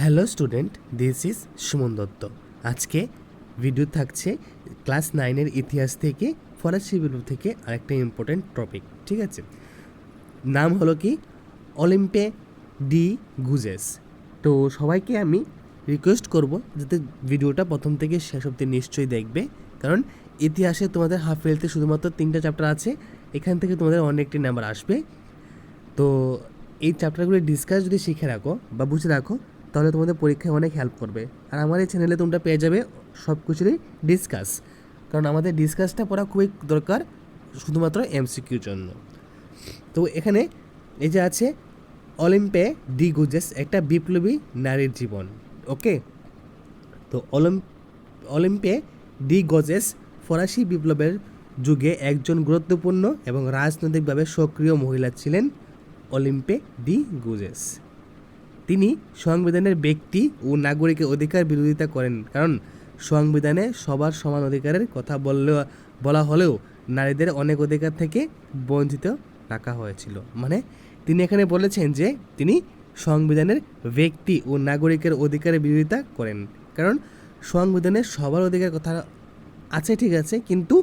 Hello student, this is Suman Dutta. আজকে video থাকছে class নাইনের ইতিহাস থেকে, ফরাসি বিপ্লব থেকে আরেকটা ইম্পর্টেন্ট টপিক ঠিক আছে? নাম হলো কি? Olympe de Gouges. তো সবাইকে আমি রিকোয়েস্ট করব যাতে ভিডিওটা প্রথম থেকে শেষ অব্দি নিশ্চয়ই দেখবে, কারণ ইতিহাসে তোমাদের হাফ ফেলতে শুধুমাত্র তিনটা চ্যাপ্টার আছে, এখান থেকে তোমাদের অনেকটি নাম্বার আসবে। তো এই চ্যাপ্টারগুলি ডিসকাস যদি শিখে রাখো বা বুঝে রাখো তাহলে তোমাদের পরীক্ষায় অনেক হেল্প করবে। আর আমার এই চ্যানেলে তোমরা পেয়ে যাবে সব কিছুরই ডিসকাস কারণ আমাদের ডিসকাসটা পড়া খুবই দরকার শুধুমাত্র এমসিকিউর জন্য। তো এখানে এই যে আছে অলিম্পে ডি গুজেস, একটা বিপ্লবী নারীর জীবন, ওকে? তো অলিম অলিম্পে ডি গজেস ফরাসি বিপ্লবের যুগে একজন গুরুত্বপূর্ণ এবং রাজনৈতিকভাবে সক্রিয় মহিলা ছিলেন অলিম্পে ডি গুজেস। তিনি সংবিধানের ব্যক্তি ও নাগরিকের অধিকার বিরোধিতা করেন, কারণ সংবিধানে সবার সমান অধিকারের কথা বললে, বলা হলেও নারীদের অনেক অধিকার থেকে বঞ্চিত রাখা হয়েছিল। মানে তিনি এখানে বলেছেন যে তিনি সংবিধানের ব্যক্তি ও নাগরিকের অধিকারের বিরোধিতা করেন, কারণ সংবিধানে সবার অধিকার কথা আছে, ঠিক আছে, কিন্তু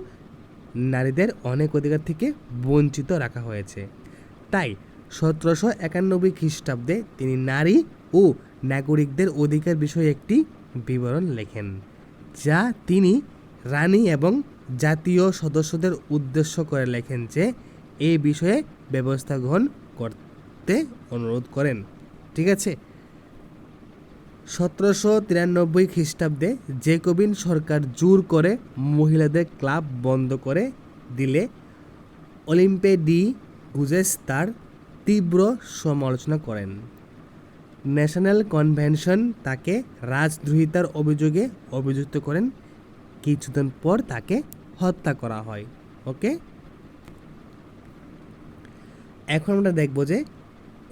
নারীদের অনেক অধিকার থেকে বঞ্চিত রাখা হয়েছে। তাই সতেরোশো একানব্বই খ্রিস্টাব্দে তিনি নারী ও নাগরিকদের অধিকার বিষয়ে একটি বিবরণ লেখেন, যা তিনি রানী এবং জাতীয় সদস্যদের উদ্দেশ্য করে লেখেন যে এ বিষয়ে ব্যবস্থা গ্রহণ করতে অনুরোধ করেন। ঠিক আছে? সতেরোশো তিরানব্বই খ্রিস্টাব্দে জেকোবিন সরকার জোর করে মহিলাদের ক্লাব বন্ধ করে দিলে অলিম্পে ডি গুজেস তার তীব্র সমালোচনা করেন। ন্যাশনাল কনভেনশন তাকে রাজদ্রোহিতার অভিযোগে অভিযুক্ত করেন। কিছুদিন পর তাকে হত্যা করা হয়, ওকে? এখন আমরা দেখব যে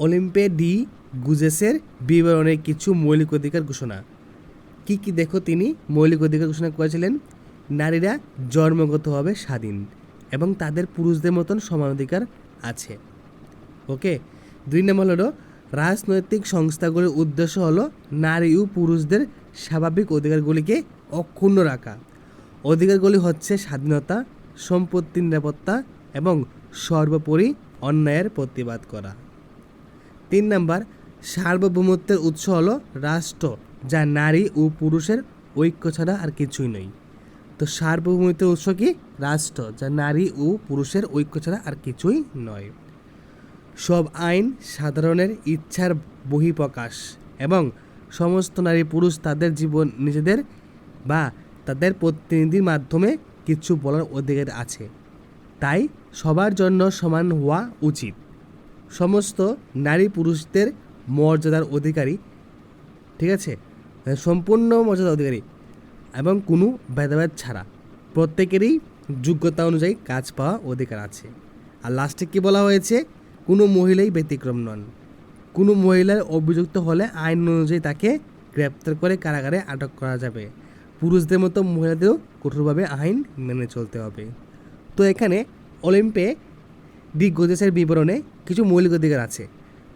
অলিম্পে ডি গুজেসের বিবরণের কিছু মৌলিক অধিকার ঘোষণা। কি কি দেখো তিনি? মৌলিক অধিকার ঘোষণা করেছিলেন, নারীরা জন্মগতভাবে স্বাধীন এবং তাদের পুরুষদের মতন সমান অধিকার আছে। ওকে? দুই নম্বর হলো, রাজনৈতিক সংস্থাগুলির উদ্দেশ্য হলো নারী ও পুরুষদের স্বাভাবিক অধিকারগুলিকে অক্ষুণ্ণ রাখা। অধিকারগুলি হচ্ছে স্বাধীনতা সম্পত্তির নিরাপত্তা এবং সর্বোপরি অন্যায়ের প্রতিবাদ করা। তিন নাম্বার, সার্বভৌমত্বের উৎস হল রাষ্ট্র, যা নারী ও পুরুষের ঐক্য ছাড়া আর কিছুই নয়। তো সার্বভৌমত্বের উৎস কি? রাষ্ট্র, যা নারী ও পুরুষের ঐক্য ছাড়া আর কিছুই নয়। সব আইন সাধারণের ইচ্ছার বহিঃপ্রকাশ এবং সমস্ত নারী পুরুষ তাদের জীবন নিজেদের বা তাদের প্রতিনিধির মাধ্যমে কিছু বলার অধিকার আছে। তাই সবার জন্য সমান হওয়া উচিত। সমস্ত নারী পুরুষদের মর্যাদার অধিকারী, ঠিক আছে? সম্পূর্ণ মর্যাদার অধিকারী এবং কোনো ভেদাভেদ ছাড়া প্রত্যেকেরই যোগ্যতা অনুযায়ী কাজ পাওয়া অধিকার আছে। আর লাস্টে কী বলা হয়েছে? কোনো মহিলাই ব্যতিক্রম নন। কোনো মহিলার অভিযুক্ত হলে আইন অনুযায়ী তাকে গ্রেপ্তার করে কারাগারে আটক করা যাবে। পুরুষদের মতো মহিলাদেরও কঠোরভাবে আইন মেনে চলতে হবে। তো এখানে অলিম্পে ডি গোজেসের বিবরণে কিছু মৌলিক অধিকার আছে।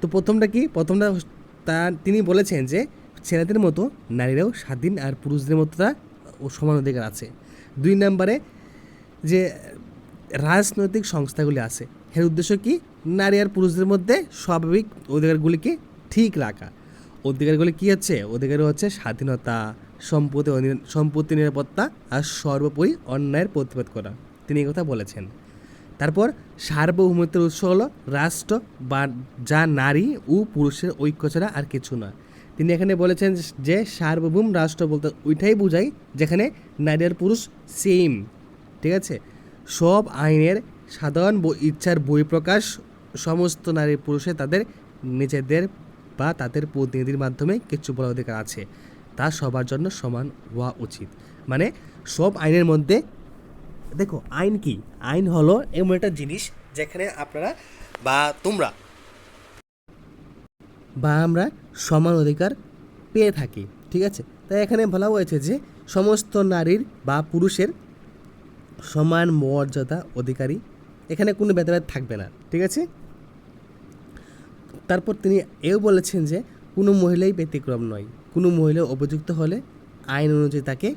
তো প্রথমটা কি? প্রথমটা তা তিনি বলেছেন যে ছেলেদের মতো নারীরাও স্বাধীন আর পুরুষদের মতো ও সমান অধিকার আছে। দুই নম্বরে যে রাজনৈতিক সংস্থাগুলি আছে এর উদ্দেশ্য কি? নারী আর পুরুষদের মধ্যে স্বাভাবিক অধিকারগুলিকে ঠিক রাখা? অধিকারগুলি কী হচ্ছে? অধিকার হচ্ছে স্বাধীনতা, সম্পত্তি সম্পত্তি নিরাপত্তা আর সর্বোপরি অন্যায়ের প্রতিবাদ করা। তিনি কথা বলেছেন। তারপর সার্বভৌমত্বের উৎস হলো রাষ্ট্র বা যা নারী ও পুরুষের ঐক্য ছাড়া আর কিছু না। তিনি এখানে বলেছেন যে সার্বভৌম রাষ্ট্র বলতে ওইটাই বোঝায় যেখানে নারী আর পুরুষ সেম ঠিক আছে? সব আইনের সাধারণ ইচ্ছার বহিঃপ্রকাশ সমস্ত নারী পুরুষে তাদের নিজেদের বা তাদের প্রতিনিধির মাধ্যমে কিছু বলার অধিকার আছে। তা সবার জন্য সমান হওয়া উচিত। মানে সব আইনের মধ্যে, দেখো, আইন কি? আইন হলো এমন একটা জিনিস যেখানে আপনারা বা তোমরা বা আমরা সমান অধিকার পেয়ে থাকি, ঠিক আছে? তাই এখানে বলা হয়েছে যে সমস্ত নারীর বা পুরুষের সমান মর্যাদা অধিকারী। এখানে কোনো ভেদাভেদ থাকবে না, ঠিক আছে? তারপর তিনি এও বলেছেন যে, কোনো মহিলাই ব্যতিক্রম নয়। কোনো মহিলা অভিযুক্ত হলে আইন অনুযায়ী তাকে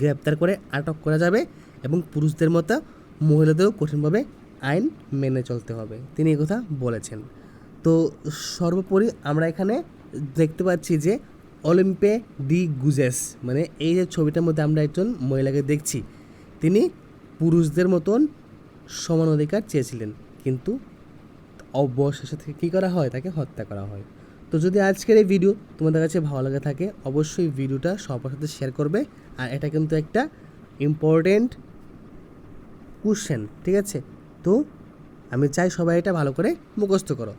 গ্রেপ্তার করে আটক করা যাবে এবং পুরুষদের মতো মহিলাদেরও কঠিনভাবে আইন মেনে চলতে হবে। তিনি কথা বলেছেন। তো সর্বোপরি আমরা এখানে দেখতে পাচ্ছি যে, অলিম্পে ডি গুজেস মানে এই যে ছবিটার মধ্যে আমরা একজন মহিলাকে দেখছি তিনি পুরুষদের মতন সমান অধিকার চেয়েছিলেন। কিন্তু অবশেষে থেকে কী করা হয়? তাকে হত্যা করা হয়। তো যদি আজকের এই ভিডিও তোমাদের কাছে ভালো লাগে থাকে, অবশ্যই ভিডিওটা সবার সাথে শেয়ার করবে। আর এটা কিন্তু একটা ইম্পর্টেন্ট কোশ্চেন ঠিক আছে? তো আমি চাই সবাই এটা ভালো করে মুখস্থ করো।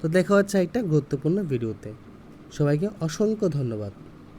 তো দেখা হচ্ছে একটা গুরুত্বপূর্ণ ভিডিওতে সবাইকে অসংখ্য ধন্যবাদ।